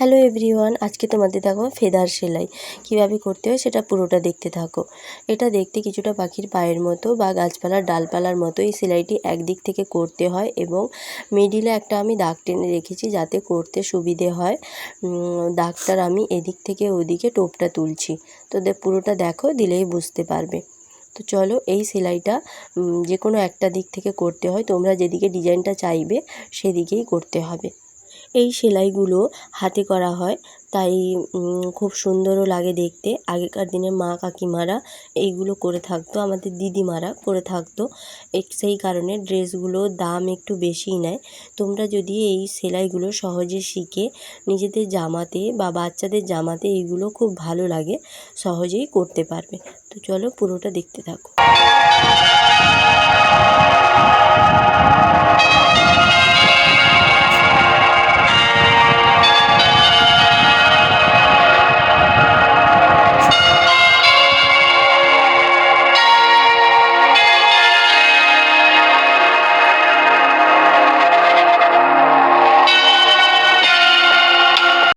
Hello everyone আজকে তোমাদের দেখো ফেদার সেলাই। কীভাবে করতে হয় সেটা পুরোটা দেখতে থাকো। এটা দেখতে কিছুটা পাখির পায়ের মতো বা গাছপালার ডালপালার মতো। এই সেলাইটি একদিক থেকে করতে হয় এবং মিডিলে একটা আমি দাগ টেনে রেখেছি যাতে করতে সুবিধে হয়। দাগটার আমি এদিক থেকে ওদিকে টোপটা তুলছি। তো পুরোটা দেখো, দিলেই বুঝতে পারবে। তো চলো এই সেলাইটা যে কোনো একটা দিক থেকে করতে হয়। তোমরা যেদিকে ডিজাইনটা চাইবে, সেদিকেই করতে হবে। এই সেলাইগুলো হাতে করা হয়। তাই খুব সুন্দরও লাগে দেখতে। আগেকার দিনে মা কাকিমারা এইগুলো করে থাকতো, আমাদের দিদিমারা করে থাকতো। এক, সেই কারণে ড্রেসগুলোর দাম একটু বেশিই নেয়। তোমরা যদি এই সেলাইগুলো সহজে শিখে নিজেদের জামাতে বা বাচ্চাদের জামাতে এইগুলো খুব ভালো লাগে, সহজেই করতে পারবে। তো চলো পুরোটা দেখতে থাকো।